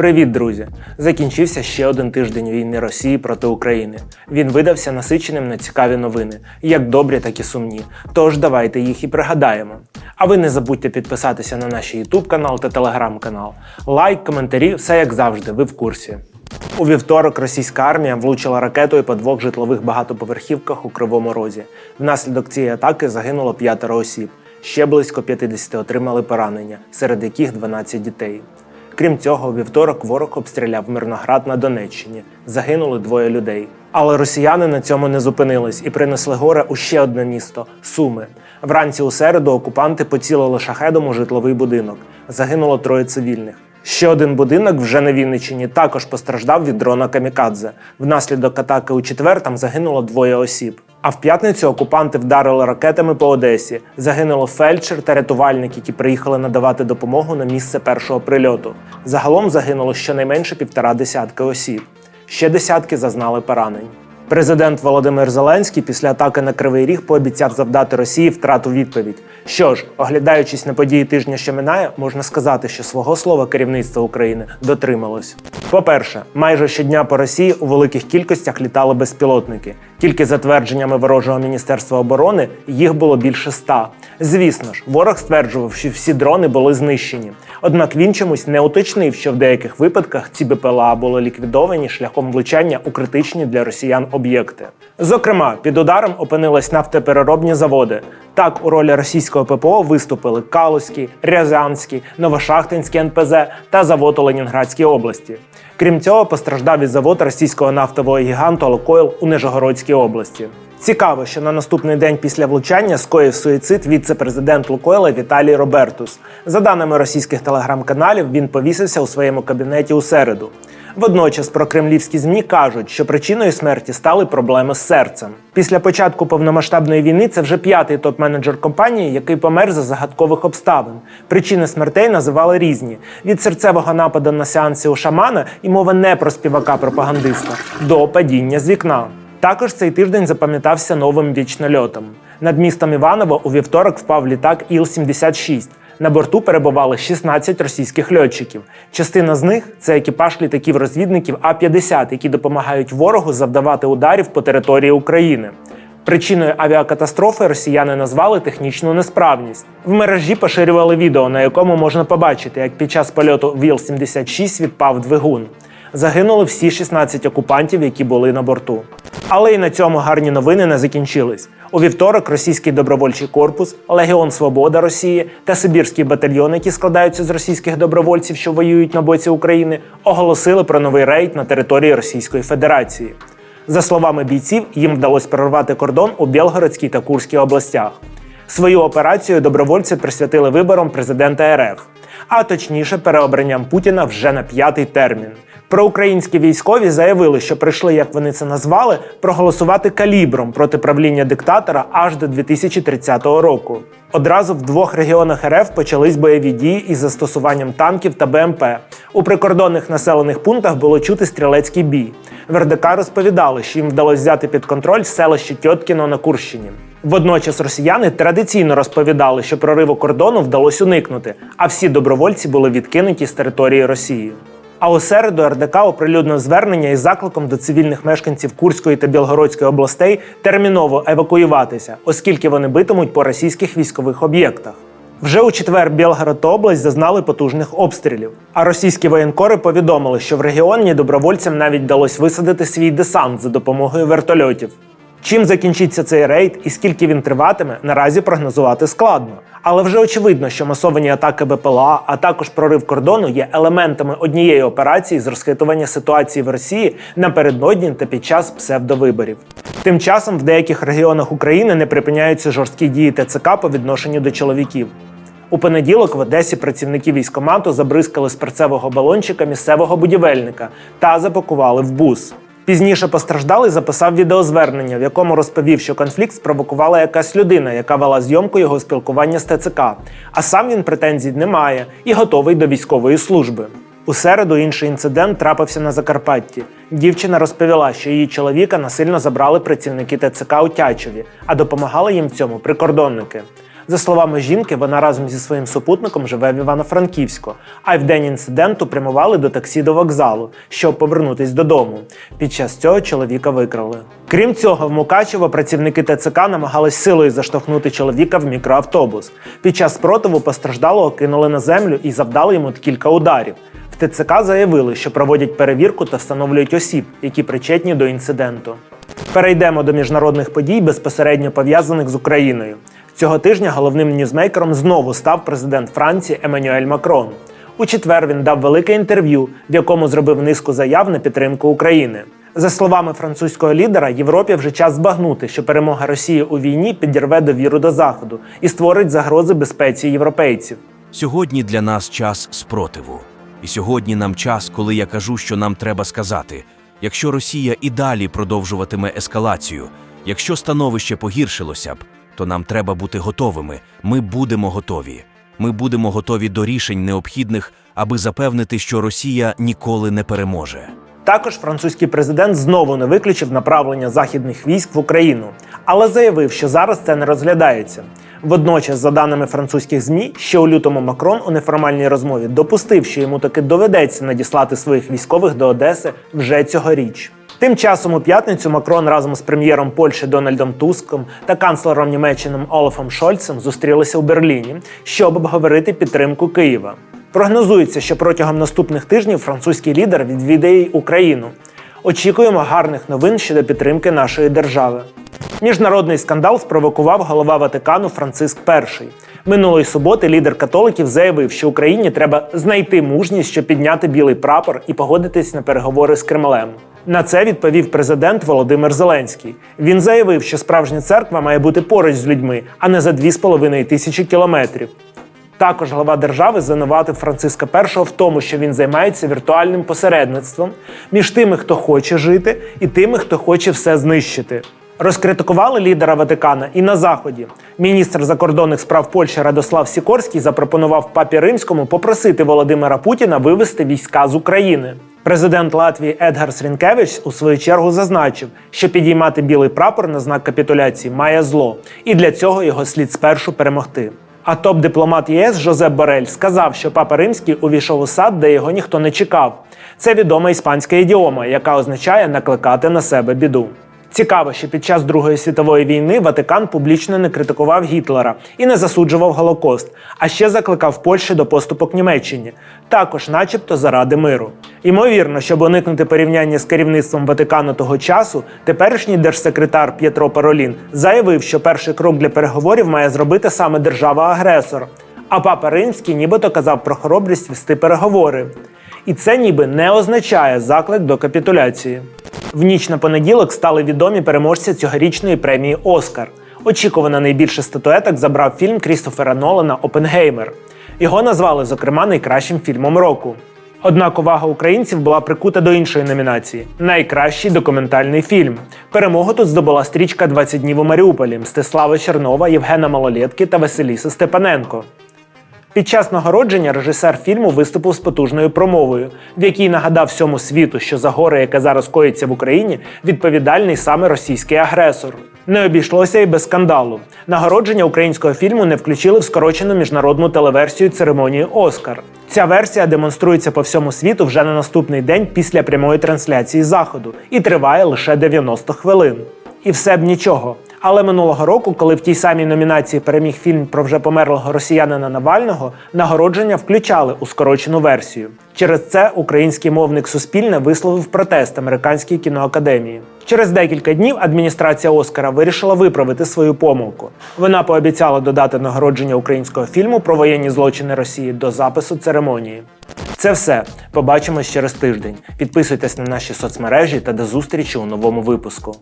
Привіт, друзі! Закінчився ще один тиждень війни Росії проти України. Він видався насиченим на цікаві новини, як добрі, так і сумні. Тож давайте їх і пригадаємо. А ви не забудьте підписатися на наш YouTube канал та Telegram канал. Лайк, коментарі, все як завжди, ви в курсі. У вівторок російська армія влучила ракетою по двох житлових багатоповерхівках у Кривому Розі. Внаслідок цієї атаки загинуло п'ятеро осіб. Ще близько 50 отримали поранення, серед яких 12 дітей. Крім цього, вівторок ворог обстріляв Мирноград на Донеччині. Загинули двоє людей. Але росіяни на цьому не зупинились і принесли горе у ще одне місто Суми. Вранці у середу окупанти поцілили шахедом у житловий будинок. Загинуло троє цивільних. Ще один будинок вже на Вінниччині також постраждав від дрона Камікадзе. Внаслідок атаки у четвер там загинуло двоє осіб. А в п'ятницю окупанти вдарили ракетами по Одесі. Загинуло фельдшер та рятувальник, які приїхали надавати допомогу на місце першого прильоту. Загалом загинуло щонайменше півтора десятки осіб. Ще десятки зазнали поранень. Президент Володимир Зеленський після атаки на Кривий Ріг пообіцяв завдати Росії втрату відповідь. Що ж, оглядаючись на події тижня, що минає, можна сказати, що свого слова керівництво України дотрималось. По-перше, майже щодня по Росії у великих кількостях літали безпілотники. Тільки за твердженнями ворожого міністерства оборони їх було більше ста. Звісно ж, ворог стверджував, що всі дрони були знищені. Однак він чомусь не уточнив, що в деяких випадках ці БПЛА були ліквідовані шляхом влучання у критичні для росіян об'єкти. Зокрема, під ударом опинились нафтопереробні заводи. Так, у ролі російського ППО виступили Калузький, Рязанський, Новошахтинський НПЗ та завод у Ленінградській області. Крім цього, постраждав і завод російського нафтового гіганту Лукойл у Нижегородській області. Цікаво, що на наступний день після влучання скоїв суїцид віце-президент Лукойла Віталій Робертус. За даними російських телеграм-каналів, він повісився у своєму кабінеті у середу. Водночас прокремлівські змі кажуть, що причиною смерті стали проблеми з серцем. Після початку повномасштабної війни це вже п'ятий топ-менеджер компанії, який помер за загадкових обставин. Причини смертей називали різні: від серцевого нападу на сеансі у шамана, і мова не про співака-пропагандиста, до падіння з вікна. Також цей тиждень запам'ятався новим вічнольотом. Над містом Іваново у вівторок впав літак Іл-76. На борту перебували 16 російських льотчиків. Частина з них це екіпаж літаків-розвідників А-50, які допомагають ворогу завдавати ударів по території України. Причиною авіакатастрофи росіяни назвали технічну несправність. В мережі поширювали відео, на якому можна побачити, як під час польоту ВІЛ-76 відпав двигун. Загинули всі 16 окупантів, які були на борту. Але і на цьому гарні новини не закінчились. У вівторок російський добровольчий корпус, Легіон Свобода Росії та Сибірський батальйон, які складаються з російських добровольців, що воюють на боці України, оголосили про новий рейд на території Російської Федерації. За словами бійців, їм вдалося прорвати кордон у Білгородській та Курській областях. Свою операцію добровольці присвятили виборам президента РФ, а точніше переобранням Путіна вже на п'ятий термін. Проукраїнські військові заявили, що прийшли, як вони це назвали, проголосувати калібром проти правління диктатора аж до 2030 року. Одразу в двох регіонах РФ почались бойові дії із застосуванням танків та БМП. У прикордонних населених пунктах було чути стрілецький бій. В РДК розповідали, що їм вдалося взяти під контроль селище Тьоткіно на Курщині. Водночас росіяни традиційно розповідали, що прориву кордону вдалося уникнути, а всі добровольці були відкинуті з території Росії. А у середу РДК оприлюднив звернення із закликом до цивільних мешканців Курської та Білгородської областей терміново евакуюватися, оскільки вони битимуть по російських військових об'єктах. Вже у четвер Білгород та область зазнали потужних обстрілів. А російські воєнкори повідомили, що в регіоні добровольцям навіть вдалося висадити свій десант за допомогою вертольотів. Чим закінчиться цей рейд і скільки він триватиме, наразі прогнозувати складно. Але вже очевидно, що масовані атаки БПЛА, а також прорив кордону є елементами однієї операції з розхитування ситуації в Росії напередодні та під час псевдовиборів. Тим часом в деяких регіонах України не припиняються жорсткі дії ТЦК по відношенню до чоловіків. У понеділок в Одесі працівники військомату забризкали з перцевого балончика місцевого будівельника та запакували в бус. Пізніше постраждалий записав відеозвернення, в якому розповів, що конфлікт спровокувала якась людина, яка вела зйомку його спілкування з ТЦК. А сам він претензій не має і готовий до військової служби. У середу інший інцидент трапився на Закарпатті. Дівчина розповіла, що її чоловіка насильно забрали працівники ТЦК у Тячеві, а допомагали їм в цьому прикордонники. За словами жінки, вона разом зі своїм супутником живе в Івано-Франківську, а й в день інциденту прямували до таксі до вокзалу, щоб повернутись додому. Під час цього чоловіка викрали. Крім цього, в Мукачево працівники ТЦК намагались силою заштовхнути чоловіка в мікроавтобус. Під час спротиву постраждалого кинули на землю і завдали йому кілька ударів. В ТЦК заявили, що проводять перевірку та встановлюють осіб, які причетні до інциденту. Перейдемо до міжнародних подій, безпосередньо пов'язаних з Україною. Цього тижня головним ньюзмейкером знову став президент Франції Еммануель Макрон. У четвер він дав велике інтерв'ю, в якому зробив низку заяв на підтримку України. За словами французького лідера, Європі вже час збагнути, що перемога Росії у війні підірве довіру до Заходу і створить загрози безпеці європейців. Сьогодні для нас час спротиву. І сьогодні нам час, коли я кажу, що нам треба сказати: якщо Росія і далі продовжуватиме ескалацію, якщо становище погіршилося б, то нам треба бути готовими. Ми будемо готові. Ми будемо готові до рішень необхідних, аби запевнити, що Росія ніколи не переможе. Також французький президент знову не виключив направлення західних військ в Україну, але заявив, що зараз це не розглядається. Водночас, за даними французьких змі, ще у лютому Макрон у неформальній розмові допустив, що йому таки доведеться надіслати своїх військових до Одеси вже цьогоріч. Тим часом у п'ятницю Макрон разом з прем'єром Польщі Дональдом Туском та канцлером Німеччини Олафом Шольцем зустрілися у Берліні, щоб обговорити підтримку Києва. Прогнозується, що протягом наступних тижнів французький лідер відвідає Україну. Очікуємо гарних новин щодо підтримки нашої держави. Міжнародний скандал спровокував голова Ватикану Франциск І. Минулої суботи лідер католиків заявив, що Україні треба знайти мужність, щоб підняти білий прапор і погодитись на переговори з Кремлем. На це відповів президент Володимир Зеленський. Він заявив, що справжня церква має бути поруч з людьми, а не за 2,5 тисячі кілометрів. Також глава держави звинуватив Франциска І в тому, що він займається віртуальним посередництвом між тими, хто хоче жити, і тими, хто хоче все знищити. Розкритикували лідера Ватикана і на заході. Міністр закордонних справ Польщі Радослав Сікорський запропонував папі римському попросити Володимира Путіна вивести війська з України. Президент Латвії Едгар Срінкевич у свою чергу зазначив, що підіймати білий прапор на знак капітуляції має зло, і для цього його слід спершу перемогти. А топ-дипломат ЄС Жозеп Борель сказав, що папа римський увійшов у сад, де його ніхто не чекав. Це відома іспанська ідіома, яка означає накликати на себе біду. Цікаво, що під час Другої світової війни Ватикан публічно не критикував Гітлера і не засуджував Голокост, а ще закликав Польщу до поступок Німеччині, також, начебто, заради миру. Ймовірно, щоб уникнути порівняння з керівництвом Ватикану того часу, теперішній держсекретар П'єтро Паролін заявив, що перший крок для переговорів має зробити саме держава-агресор. А папа Римський нібито казав про хоробрість вести переговори. І це ніби не означає заклик до капітуляції. В ніч на понеділок стали відомі переможці цьогорічної премії Оскар. Очікувано найбільше статуеток забрав фільм Крістофера Нолана Опенгеймер. Його назвали, зокрема, найкращим фільмом року. Однак увага українців була прикута до іншої номінації найкращий документальний фільм. Перемогу тут здобула стрічка «20 днів у Маріуполі Мстислава Чернова, Євгена Малолєтки та Василіса Степаненко. Під час нагородження режисер фільму виступив з потужною промовою, в якій нагадав всьому світу, що за горе, яке зараз коїться в Україні, відповідальний саме російський агресор. Не обійшлося і без скандалу. Нагородження українського фільму не включили в скорочену міжнародну телеверсію церемонії Оскар. Ця версія демонструється по всьому світу вже на наступний день після прямої трансляції заходу і триває лише 90 хвилин. І все б нічого. Але минулого року, коли в тій самій номінації переміг фільм про вже померлого росіянина Навального, нагородження включали у скорочену версію. Через це український мовник Суспільне висловив протест американській кіноакадемії. Через декілька днів адміністрація Оскара вирішила виправити свою помилку. Вона пообіцяла додати нагородження українського фільму про воєнні злочини Росії до запису церемонії. Це все. Побачимось через тиждень. Підписуйтесь на наші соцмережі та до зустрічі у новому випуску.